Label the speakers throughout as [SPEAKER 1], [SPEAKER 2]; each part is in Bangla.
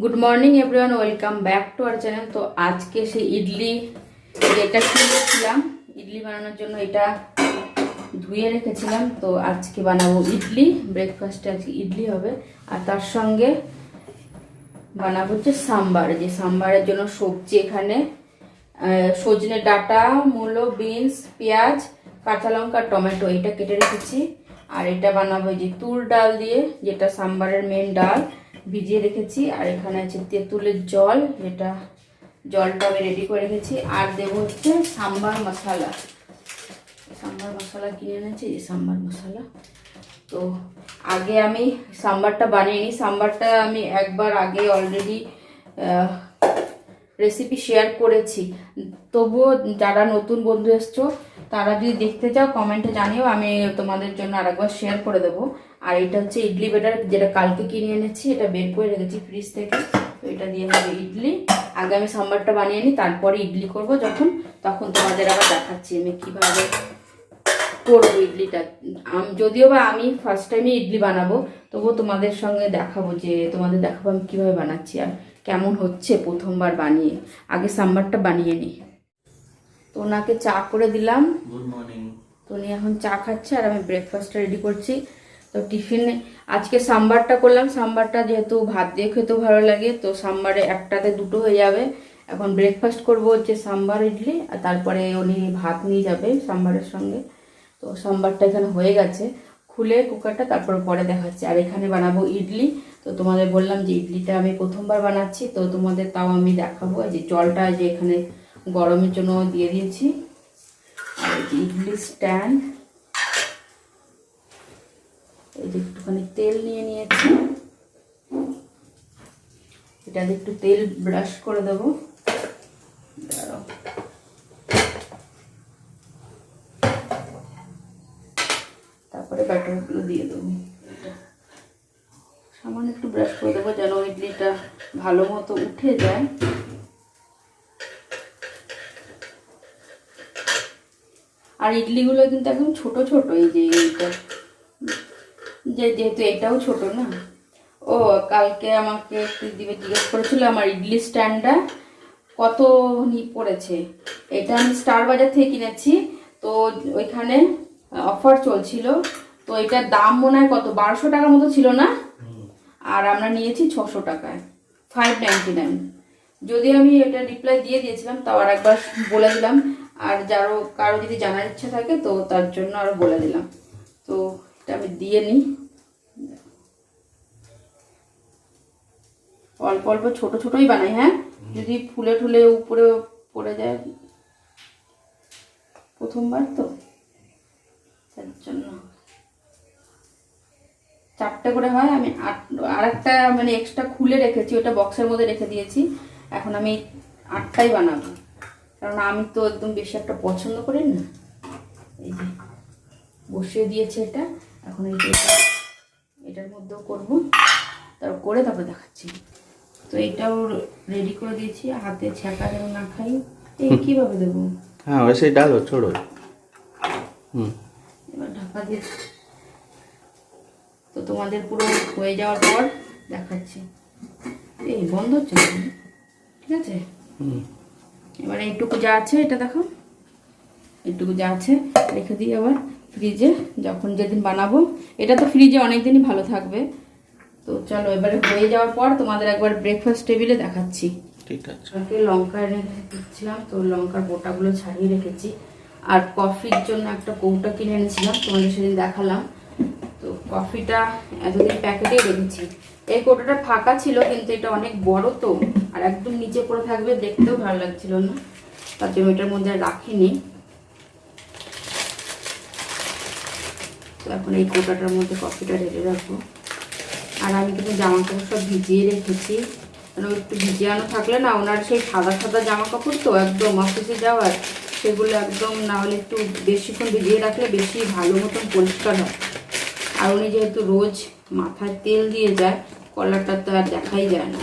[SPEAKER 1] Good morning everyone welcome back to our channel তো আজকে সেই ইডলি যেটা কিনেছিলাম, ইডলি বানানোর জন্য এটা ধুয়ে রেখেছিলাম। তো আজকে বানাবো ইডলি। ব্রেকফাস্টে আজকে ইডলি হবে। আর তার সঙ্গে বানাবো হচ্ছে সাম্বার। যে সাম্বারের জন্য সবজি এখানে। সজনে ডাটা, মূলো, বিনস, পেঁয়াজ, কাঁচা লঙ্কা, টমেটো এটা কেটে রেখেছি। আর এটা বানাবো যে তুর ডাল দিয়ে, যেটা সাম্বারের মেন ডাল। ভিজিয়ে রেখেছি, আর এখানে আছে তেঁতুলের জল, যেটা জলটা আমি রেডি করে রেখেছি। আর দেবো হচ্ছে সাম্বার মশলা। সাম্বার মশলা কিনে এনেছি? এই সাম্বার মশলা। তো আগে আমি সাম্বারটা বানিয়ে নিই। সাম্বারটা আমি একবার আগে অলরেডি রেসিপি শেয়ার করেছি। তবুও যারা নতুন বন্ধু এসছো, তারা যদি দেখতে চাও কমেন্টে জানিও, আমি তোমাদের জন্য আরেকবার শেয়ার করে দেবো। আর এটা হচ্ছে ইডলি বেটার যেটা কালকে কিনে এনেছি, এটা বের করে রেখেছি ফ্রিজ থেকে। তো এটা দিয়ে হবে ইডলি। আগে আমি সাম্বারটা বানিয়ে নিই, তারপরে ইডলি করব যখন, তখন তোমাদের আবার দেখাচ্ছি আমি কীভাবে করব ইডলিটা। যদিও বা আমি ফার্স্ট টাইমে ইডলি বানাবো, তবুও তোমাদের সঙ্গে দেখাবো যে, তোমাদের দেখাবো আমি কীভাবে বানাচ্ছি। আর কেমন হচ্ছে প্রথমবার বানিয়ে? আগে সাম্বারটা বানিয়ে নিই তো ওনাকে চা করে দিলাম।
[SPEAKER 2] গুড মর্নিং
[SPEAKER 1] তো উনি এখন চা খাচ্ছে আর আমি ব্রেকফাস্টটা রেডি করছি। তো টিফিনে আজকে সাম্বারটা করলাম। সাম্বারটা যেহেতু ভাত দিয়ে খেতেও ভালো লাগে তো সাম্বারে একটাতে দুটো হয়ে যাবে। এখন ব্রেকফাস্ট করব হচ্ছে সাম্বার ইডলি আর তারপরে উনি ভাত নিয়ে যাবে সাম্বারের সঙ্গে। তো সাম্বারটা এখানে হয়ে গেছে। খুলে কুকারটা তারপর পরে দেখাচ্ছে। আর এখানে বানাবো ইডলি। তো তোমাদের বললাম যে ইডলিটা আমি প্রথমবার বানাচ্ছি, তো তোমাদের তাও আমি দেখাবো। যে জলটা যে এখানে গরমের জন্য দিয়ে দিয়েছি। আর যে ইডলি স্ট্যান্ড। এই যে একটুখানি তেল নিয়ে নিয়েছি। এটাতে একটু তেল ব্রাশ করে দেবো। তারপরে ব্যাটারগুলো দিয়ে দেবো। ব্রাশ করে দেবো যেন ইডলিটা ভালো মতো উঠে যায়। আর ইডলিগুলো কিন্তু একদম ছোট ছোট, এই যে এইটা। যে যেহেতু এটাও ছোট না। ও, কালকে আমাকে দিবে জিজ্ঞেস করেছিল আমার ইডলি স্ট্যান্ডটা কত নি পড়েছে। এটা আমি স্টার বাজার থেকে কিনেছি, তো ওইখানে অফার চলছিল। তো এটার দাম মনে হয় কত? বারোশো টাকার মতো ছিল না? আর আমরা নিয়েছি ছশো টাকায় ফাইভ নাইনটি নাইন যদি আমি এটা রিপ্লাই দিয়ে দিয়েছিলাম, তাও আর একবার বলে দিলাম। আর যারও, কারও যদি জানার ইচ্ছা থাকে, তো তার জন্য আরও বলে দিলাম। তো এটা আমি দিয়ে নিই। অল্প অল্প ছোট ছোটই বানাই হ্যাঁ? যদি ফুলে টুলে উপরে পড়ে যায়, প্রথমবার তো, তার জন্য। চারটে করে হয় আমি আর একটা মানে এক্সট্রা খুলে রেখেছি ওটা বক্সের মধ্যে রেখে দিয়েছি। এখন আমি আটটাই বানাবো। কারণ আমি তো একদম বেশি একটা পছন্দ করি না এই যে বসিয়ে দিয়েছে এটা। এখন এই এটার মধ্যেও করব। তার করে তারপরে দেখাচ্ছি। তো এটাও রেডি করে দিয়েছি হাতে ছ্যাঁকা যেন না খাই। এই কীভাবে দেবো?
[SPEAKER 2] হ্যাঁ ওই সেই ডাল ছোড়ো হুম।
[SPEAKER 1] এবার ঢাকা দিয়েছি তো তোমাদের পুরো হয়ে যাওয়ার পর দেখাচ্ছি। এই বন্ধ হচ্ছে ঠিক আছে? এবারে এইটুকু যা আছে এটা দেখো। এইটুকু যা আছে রেখে দিই আবার ফ্রিজে যখন যেদিন বানাবো। এটা তো ফ্রিজে অনেক দিনই ভালো থাকবে। তো চলো এবারে হয়ে যাওয়ার পর তোমাদের একবার ব্রেকফাস্ট টেবিলে দেখাচ্ছি।
[SPEAKER 2] ঠিক আছে।
[SPEAKER 1] লঙ্কা এনে দিচ্ছিলাম তো লঙ্কার গোটাগুলো ছাড়িয়ে রেখেছি। আর কফির জন্য একটা কৌটা কিনে এনেছিলাম তোমাদের সেদিন দেখালাম। কফিটা এতদিন প্যাকেটেই রেখেছি। এই কৌটাটা ফাঁকা ছিল, কিন্তু এটা অনেক বড় তো, আর একদম নিচে পড়ে থাকবে দেখতেও ভালো লাগছিল না। তার জন্য এটার মধ্যে রাখিনি। তো এখন এই কোটাটার মধ্যে কফিটা ঢেলে রাখব। আর আমি কিন্তু জামা কাপড় সব ভিজিয়ে রেখেছি। ওই একটু ভিজিয়ানো থাকলে না, ওনার সেই সাদা সাদা জামা কাপড় তো একদম অফিসে যাওয়ার, সেগুলো একদম না হলে একটু বেশিক্ষণ ভিজিয়ে রাখলে বেশি ভালো মতন পরিষ্কার হয়। আর উনি যেহেতু রোজ মাথায় তেল দিয়ে যায় কলারটা তো আর দেখাই যায় না।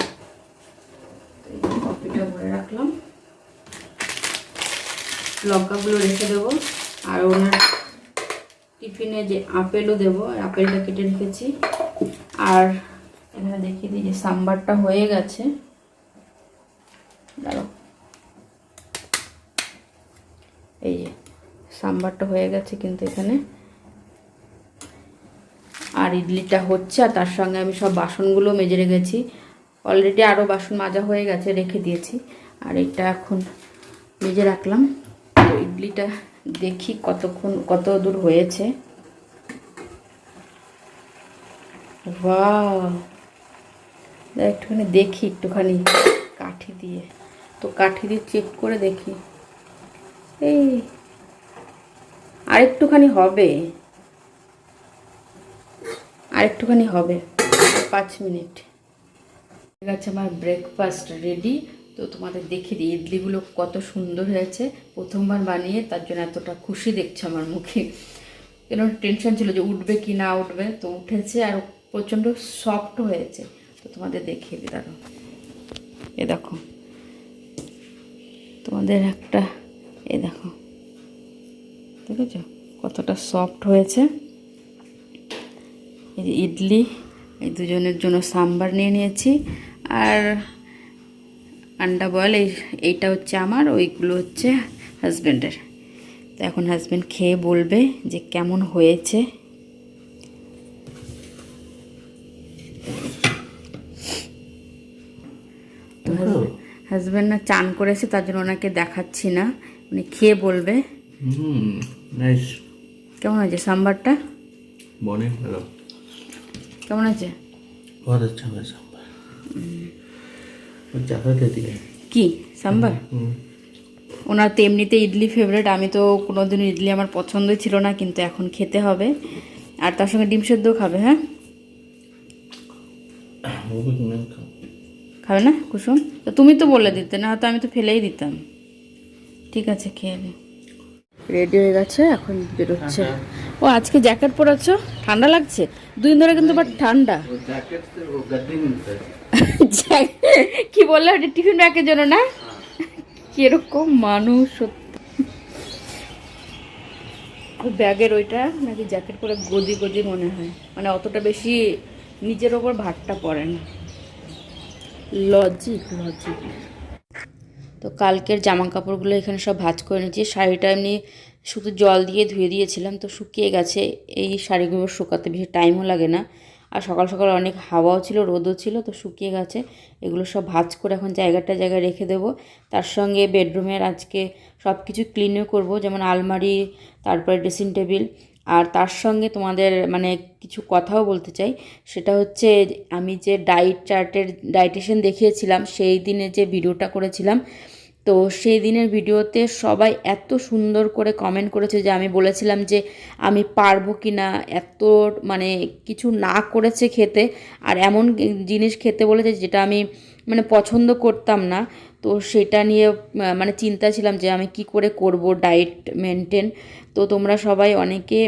[SPEAKER 1] কফিটা ভরে রাখলাম। লঙ্কাগুলো রেখে দেবো, আর ওনার টিফিনে যে আপেলও দেবো আপেলটা কেটে রেখেছি। আর এখানে দেখিয়ে দিই যে সাম্বারটা হয়ে গেছে। এই যে সাম্বারটা হয়ে গেছে কিন্তু এখানে। আর ইডলিটা হচ্ছে, আর তার সঙ্গে আমি সব বাসনগুলো মেজে রেখেছি। অলরেডি আরও বাসন মাজা হয়ে গেছে, রেখে দিয়েছি। আর এটা এখন মেজে রাখলাম। তো ইডলিটা দেখি কতক্ষণ, কত দূর হয়েছে। একটুখানি দেখি, একটুখানি কাঠি দিয়ে। তো কাঠি দিয়ে চেক করে দেখি। এই, আরেকটুখানি হবে। আরেকটুখানি হবে, পাঁচ মিনিট। ঠিক আছে, আমার ব্রেকফাস্ট রেডি তো তোমাদের দেখে দিই, ইডলিগুলো কত সুন্দর হয়েছে। প্রথমবার বানিয়ে, তার জন্য এতটা খুশি দেখছে আমার মুখে। কেন টেনশন ছিল যে উঠবে কি না উঠবে, তো উঠেছে আর প্রচণ্ড সফট হয়েছে। তো তোমাদের দেখিয়ে দিই দাঁড়ো এ দেখো, তোমাদের একটা, এ দেখো। দেখেছ? কতটা সফট হয়েছে। ইডলি এই দুজনের জন্য সাম্বার নিয়ে নিয়েছি। আর আন্ডা বয়েল এই এইটা হচ্ছে আমার ওইগুলো হচ্ছে হাজব্যান্ডের তো এখন হাজব্যান্ড খেয়ে বলবে যে কেমন হয়েছে। হাজব্যান্ড না চান করেছে তার জন্য ওনাকে দেখাচ্ছি না। উনি খেয়ে বলবে। কেমন হয়েছে সাম্বারটা?
[SPEAKER 2] বনে ভালো
[SPEAKER 1] কেমন আছে?
[SPEAKER 2] বহুত আচ্ছা হবে সাম্বার চাকা খেতে
[SPEAKER 1] কি? সাম্বার ওনার তো এমনিতে ইডলি ফেভারেট আমি তো কোনো দিন ইডলি আমার পছন্দই ছিল না কিন্তু এখন খেতে হবে। আর তার সঙ্গে ডিম সেদ্ধও খাবে হ্যাঁ? খাবে না? কুসুম? তো তুমি তো বলে দিতে না হয়তো আমি তো ফেলেই দিতাম। ঠিক আছে খেয়ে রেডি হয়ে গেছে এখন বেরোচ্ছে। হ্যাঁ, হ্যাঁ। ও আজকে জ্যাকেট পরেছো ঠান্ডা লাগছে? দুদিন ধরে কিন্তু বাট ঠান্ডা। কি বললে? টিফিন ব্যাগের জন্য না? কীরকম মানুষ ব্যাগের ওইটা নাকি জ্যাকেট পরে গদি গদি মনে হয়। মানে অতটা বেশি নিজের ওপর ভাতটা পড়ে না। Logic logic. তো কালকের জামা কাপড়গুলো এখানে সব ভাজ করে নিয়েছি। শাড়িটা এমনি শুধু জল দিয়ে ধুয়ে দিয়েছিলাম, তো শুকিয়ে গেছে। এই শাড়িগুলো শুকাতে বেশি টাইমও লাগে না। আর সকাল সকাল অনেক হাওয়াও ছিল, রোদও ছিল, তো শুকিয়ে গেছে। এগুলো সব ভাঁজ করে এখন জায়গাটা জায়গায় রেখে দেবো। তার সঙ্গে বেডরুমের আজকে সব কিছু ক্লিনও করব, যেমন আলমারি, তারপরে ড্রেসিং টেবিল আর তার সঙ্গে তোমাদের মানে কিছু কথাও বলতে চাই। সেটা হচ্ছে আমি যে ডায়েট চার্টের ডায়েটিশিয়ান দেখিয়েছিলাম, সেই দিনে যে ভিডিওটা করেছিলাম তো সেই দিনের ভিডিওতে সবাই এত সুন্দর করে কমেন্ট করেছে যে আমি বলেছিলাম যে আমি পারব কি না এত মানে কিছু না করেছে খেতে। আর এমন জিনিস খেতে বলেছে যেটা আমি মানে পছন্দ করতাম না। তো সেটা নিয়ে মানে চিন্তা ছিলাম যে আমি কি করে করব ডায়েট মেনটেন তো তোমরা সবাই অনেকে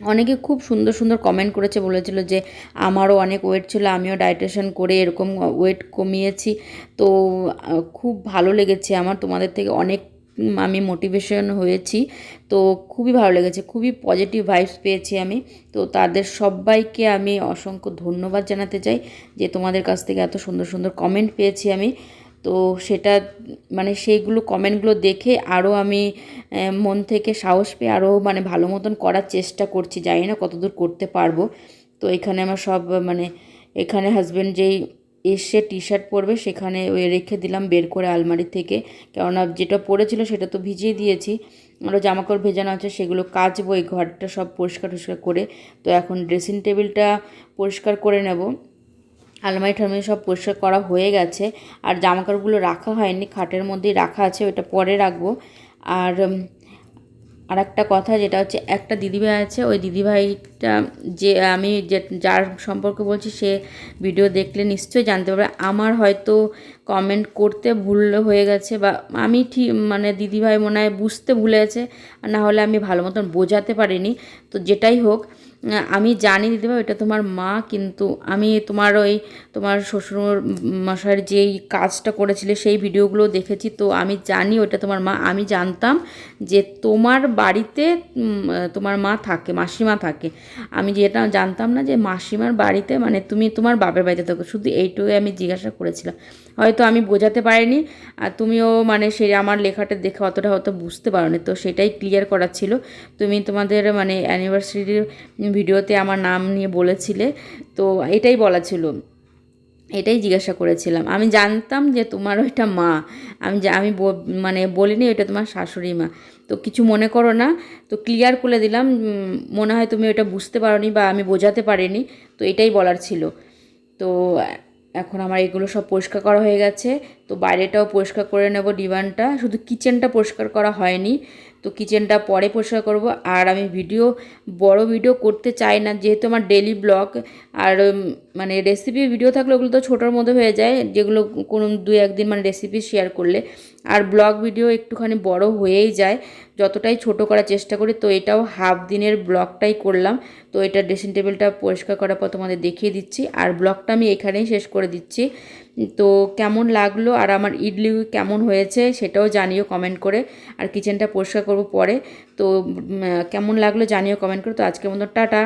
[SPEAKER 1] অনেকে খুব সুন্দর সুন্দর কমেন্ট করেছে, বলেছিল যে আমারও অনেক ওয়েট ছিল, আমিও ডায়েটেশন করে এরকম ওয়েট কমিয়েছি। তো খুব ভালো লেগেছে আমার, তোমাদের থেকে অনেক আমি মোটিভেশন হয়েছি। তো, খুবই ভালো লেগেছে, খুবই পজিটিভ ভাইবস পেয়েছি আমি। তো, তাদের সবাইকে আমি অসংখ্য ধন্যবাদ জানাতে চাই যে তোমাদের কাছ থেকে এত সুন্দর সুন্দর কমেন্ট পেয়েছি আমি। তো সেটা মানে সেইগুলো কমেন্টগুলো দেখে আরও আমি মন থেকে সাহস পেয়ে আরও মানে ভালো মতন করার চেষ্টা করছি। জানি না কতদূর করতে পারব। তো এখানে আমার সব মানে এখানে হাজব্যান্ড যেই এসে টি শার্ট পরবে সেখানে ওই রেখে দিলাম বের করে আলমারি থেকে। কেননা যেটা পরেছিল সেটা তো ভিজিয়ে দিয়েছি। আরও জামাকাপড় ভেজানো আছে সেগুলো কাচবো, এই ঘরটা সব পরিষ্কার টরিষ্কার করে। তো এখন ড্রেসিং টেবিলটা পরিষ্কার করে নেব। আলমারি ঠালমারি সব পরিষ্কার করা হয়ে গেছে। আর জামাকাপড়গুলো রাখা হয়নি, খাটের মধ্যেই রাখা আছে ওটা পরে রাখব। আর আর একটা কথা যেটা হচ্ছে, একটা দিদিভাই আছে, ওই দিদিভাইটা যে আমি যে, যার সম্পর্কে বলছি, সে ভিডিও দেখলে নিশ্চয়ই জানতে পারবে। আমার হয়তো কমেন্ট করতে ভুল হয়ে গেছে বা আমি ঠিক মানে দিদিভাই মনে হয় বুঝতে ভুলে গেছে না হলে আমি ভালো মতন বোঝাতে পারিনি। তো যেটাই হোক আমি জানি দিদিভাই এটা তোমার মা, কিন্তু আমি তোমার ওই তোমার শ্বশুর মশাইয়ের যেই কাজটা করেছিলে, সেই ভিডিওগুলো দেখেছি, তো আমি জানি ওটা তোমার মা। আমি জানতাম যে তোমার বাড়িতে তোমার মা থাকে, মাসিমা থাকে। আমি যেটা জানতাম না যে মাসিমার বাড়িতে মানে তুমি তোমার বাপের বাড়িতে থাকো, শুধু এইটুকুই আমি জিজ্ঞাসা করেছিলাম। হয়তো আমি বোঝাতে পারিনি, আর তুমিও মানে সেই আমার লেখাটা দেখে অতটা হয়তো বুঝতে পারোনি, তো সেটাই ক্লিয়ার করার ছিল। তুমি তোমাদের মানে অ্যানিভার্সারির ভিডিওতে আমার নাম নিয়ে বলেছিলে, তো এটাই বলা ছিল। এটাই জিজ্ঞাসা করেছিলাম। আমি জানতাম যে তোমার ওইটা মা। আমি আমি মানে বলিনি ওইটা তোমার শাশুড়ি মা। তো কিছু মনে করো না। তো ক্লিয়ার করে দিলাম মনে হয় তুমি ওটা বুঝতে পারোনি বা আমি বোঝাতে পারিনি। তো এটাই বলার ছিল। তো এখন আমার এগুলো সব পরিষ্কার করা হয়ে গেছে। তো বাইরেটাও পরিষ্কার করে নেব, ডিভানটা। শুধু কিচেনটা পরিষ্কার করা হয়নি। তো কিচেনটা পরে পরিষ্কার করব। আর আমি ভিডিও, বড় ভিডিও করতে চাই না, যেহেতু আমার ডেলি ব্লগ আর মানে রেসিপি ভিডিও থাকলে ওগুলো তো ছোটোর মধ্যে হয়ে যায়, যেগুলো কোনো দু একদিন মানে রেসিপি শেয়ার করলে। আর ব্লগ ভিডিও একটুখানি বড় হয়েই যায়, যতটাই ছোট করার চেষ্টা করি। তো এটাও হাফ দিনের ব্লগটাই করলাম। তো এটা ড্রেসিং টেবিলটা পরিষ্কার করার পর তোমাদের দেখিয়ে দিচ্ছি। আর ব্লগটা আমি এখানেই শেষ করে দিচ্ছি। তো কেমন লাগল আর আমার ইডলি কেমন হয়েছে সেটাও জানিও কমেন্ট করে। আর কিচেনটা পরিষ্কার করব পরে। তো কেমন লাগল জানিও কমেন্ট করে। তো আজকের মতো টাটা।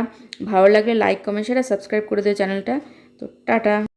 [SPEAKER 1] ভালো লাগলে লাইক কমেন্ট সেটা সাবস্ক্রাইব করে দিও চ্যানেলটা তো টাটা।